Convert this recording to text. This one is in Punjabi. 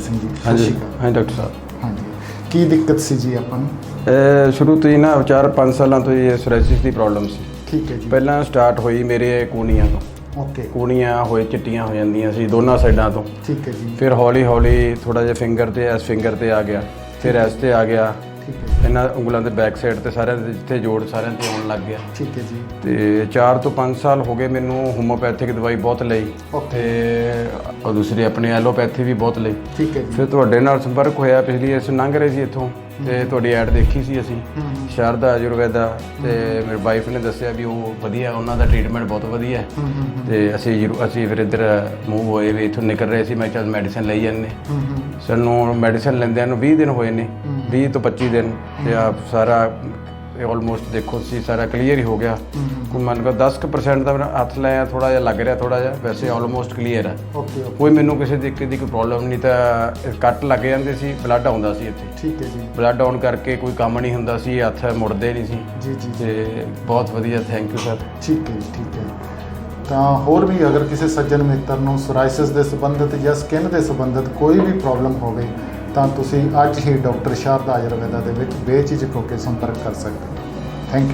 ਸਿੰਘ ਜੀ ਸਤਿ ਹਾਂਜੀ। ਸ਼੍ਰੀ ਅਕਾਲ। ਹਾਂਜੀ ਡਾਕਟਰ ਸਾਹਿਬ। ਹਾਂਜੀ। ਕੀ ਦਿੱਕਤ ਸੀ ਜੀ ਆਪਾਂ ਨੂੰ? ਇਹ ਸ਼ੁਰੂ ਤੋਂ ਹੀ ਨਾ 4-5 ਸਾਲਾਂ ਤੋਂ ਇਹ ਸੋਰਾਇਸਿਸ ਦੀ ਪ੍ਰੋਬਲਮ ਸੀ। ਠੀਕ ਹੈ ਜੀ। ਪਹਿਲਾਂ ਸਟਾਰਟ ਹੋਈ ਮੇਰੇ ਕੂਣੀਆਂ ਤੋਂ। ਓਕੇ। ਕੂਣੀਆਂ ਹੋਏ ਚਿੱਟੀਆਂ ਹੋ ਜਾਂਦੀਆਂ ਸੀ ਦੋਨਾਂ ਸਾਈਡਾਂ ਤੋਂ। ਠੀਕ ਹੈ ਜੀ। ਫਿਰ ਹੌਲੀ ਹੌਲੀ ਥੋੜਾ ਜਿਹਾ ਫਿੰਗਰ ਤੇ ਐਸ ਫਿੰਗਰ ਤੇ ਆ ਗਿਆ। ਫਿਰ ਐਸ ਤੇ ਆ ਗਿਆ। ਠੀਕ ਹੈ ਇਹਨਾਂ ਉਂਗਲਾਂ ਦੇ ਬੈਕ ਸਾਈਡ ਤੇ ਸਾਰਿਆਂ ਦੇ ਜਿੱਥੇ ਜੋੜ ਸਾਰਿਆਂ ਤੇ ਆਉਣ ਲੱਗ ਗਿਆ। ਠੀਕ ਹੈ ਜੀ। ਤੇ 4 ਤੋਂ 5 ਸਾਲ ਹੋ ਗਏ ਮੈਨੂੰ ਹੋਮੋਪੈਥਿਕ ਦਵਾਈ ਬਹੁਤ ਲਈ। ਤੇ ਉਹ ਦੂਸਰੀ ਆਪਣੀ ਐਲੋਪੈਥੀ ਵੀ ਬਹੁਤ ਲਈ। ਠੀਕ ਹੈ ਜੀ। ਫਿਰ ਤੁਹਾਡੇ ਨਾਲ ਸੰਪਰਕ ਹੋਇਆ ਪਿਛਲੀ ਅਸੀਂ ਲੰਘ ਰਹੇ ਸੀ ਇੱਥੋਂ। ਤੇ ਤੁਹਾਡੀ ਐਡ ਦੇਖੀ ਸੀ ਅਸੀਂ ਸ਼ਾਰਦਾ ਆਯੁਰਵੇਦਾ। ਤੇ ਮੇਰੀ ਵਾਈਫ ਨੇ ਦੱਸਿਆ ਵੀ ਉਹ ਵਧੀਆ ਉਹਨਾਂ ਦਾ ਟ੍ਰੀਟਮੈਂਟ ਬਹੁਤ ਵਧੀਆ ਹੈ। ਤੇ ਅਸੀਂ ਅਸੀਂ ਫਿਰ ਇੱਧਰ ਮੂਵ ਹੋਏ ਵੀ ਇੱਥੋਂ ਨਿਕਲ ਰਹੇ ਸੀ ਮੈਂ ਚੱਲ ਮੈਡੀਸਨ ਲਈ ਜਾਂਦੇ। ਸਾਨੂੰ ਮੈਡੀਸਨ ਲੈਂਦਿਆਂ ਨੂੰ 20 ਦਿਨ ਹੋਏ ਨੇ। 20 ਤੋਂ 25 ਦਿਨ ਤੇ ਆਪ ਸਾਰਾ ਆਲਮੋਸਟ ਦੇਖੋ ਸੀ ਸਾਰਾ ਕਲੀਅਰ ਹੀ ਹੋ ਗਿਆ। ਕੋਈ ਮੰਨ ਲਓ 10% ਦਾ ਮੇਰਾ ਹੱਥ ਲਾਇਆ ਥੋੜਾ ਜਿਹਾ ਲੱਗ ਰਿਹਾ ਥੋੜਾ ਜਿਹਾ ਵੈਸੇ ਆਲਮੋਸਟ ਕਲੀਅਰ ਹੈ ਓਕੇ ਕੋਈ ਮੈਨੂੰ ਕਿਸੇ ਤਰੀਕੇ ਦੀ ਕੋਈ ਪ੍ਰੋਬਲਮ ਨਹੀਂ ਤਾਂ ਕੱਟ ਲੱਗ ਜਾਂਦੇ ਸੀ ਬਲੱਡ ਆਉਂਦਾ ਸੀ ਇੱਥੇ। ਠੀਕ ਹੈ ਜੀ। ਬਲੱਡ ਆਉਣ ਕਰਕੇ ਕੋਈ ਕੰਮ ਨਹੀਂ ਹੁੰਦਾ ਸੀ ਹੱਥ ਮੁੜਦੇ ਨਹੀਂ ਸੀ। ਜੀ ਜੀ ਤੇ ਬਹੁਤ ਵਧੀਆ ਥੈਂਕ ਯੂ ਸਰ ਠੀਕ ਹੈ ਠੀਕ ਹੈ। ਤਾਂ ਹੋਰ ਵੀ ਅਗਰ ਕਿਸੇ ਸੱਜਣ ਮਿੱਤਰ ਨੂੰ ਸੋਰਾਇਸਿਸ ਦੇ ਸੰਬੰਧਿਤ ਜਾਂ ਸਕਿਨ ਦੇ ਸੰਬੰਧਿਤ ਕੋਈ ਵੀ ਪ੍ਰੋਬਲਮ ਹੋਵੇ ਤਾਂ ਤੁਸੀਂ ਅੱਜ ਹੀ ਡਾਕਟਰ ਸ਼ਾਰਦਾ ਆਯੁਰਵੇਦਾ ਦੇ ਵਿੱਚ ਬੇਝਿਜਕ ਹੋ ਕੇ ਸੰਪਰਕ ਕਰ ਸਕਦੇ ਹੋ।